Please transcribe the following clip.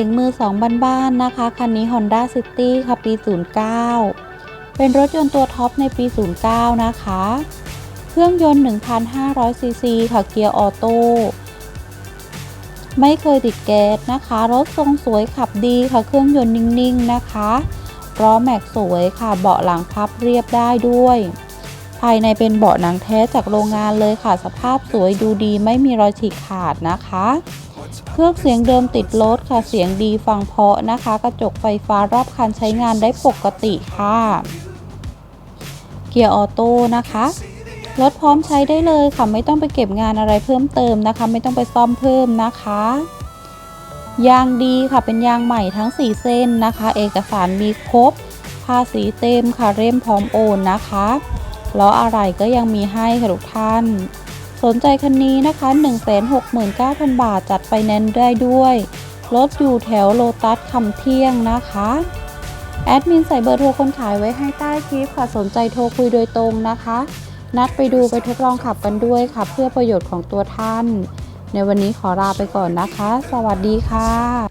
เก๋งมือสองบ้านๆนะคะ คันนี้ Honda City ค่ะ ปี 09 เป็นรถยนต์ตัวท็อปในปี 09 นะคะ เครื่องยนต์ 1,500ซีซีค่ะ เกียร์ออโต้ ไม่เคยติดแก๊สนะคะ รถทรงสวยขับดีค่ะ เครื่องยนต์นิ่งๆ นะคะล้อแม็กสวยค่ะ เบาะหลังพับเรียบได้ด้วย ภายในเป็นเบาะหนังแท้จากโรงงานเลยค่ะ สภาพสวยดูดีไม่มีรอยฉีกขาดนะคะ เครื่องเสียงเดิมติดรถค่ะเสียงดีฟังเพาะนะคะ กระจกไฟฟ้ารอบคันใช้งานได้ปกติค่ะ เกียร์ออโต้นะคะรถพร้อมใช้ได้เลยค่ะไม่ต้องไปเก็บงานอะไรเพิ่มเติมนะคะ ไม่ต้องไปซ่อมเพิ่มนะคะ ยางดีค่ะเป็นยางใหม่ทั้ง 4 เส้นนะคะ เอกสารมีครบภาษีเต็มค่ะเร่มพร้อมโอนนะคะล้ออะไรก็ยังมีให้ค่ะทุกท่าน สนใจคันนี้นะคะ 169,000 บาทจัดไฟแนนซ์ได้ด้วย รถอยู่แถวโลตัสคำเที่ยงนะคะ แอดมินใส่เบอร์โทรคนขายไว้ให้ใต้คลิปค่ะ สนใจโทรคุยโดยตรงนะคะ นัดไปดูไปทดลองขับกันด้วยค่ะ เพื่อประโยชน์ของตัวท่าน ในวันนี้ขอลาไปก่อนนะคะ สวัสดีค่ะ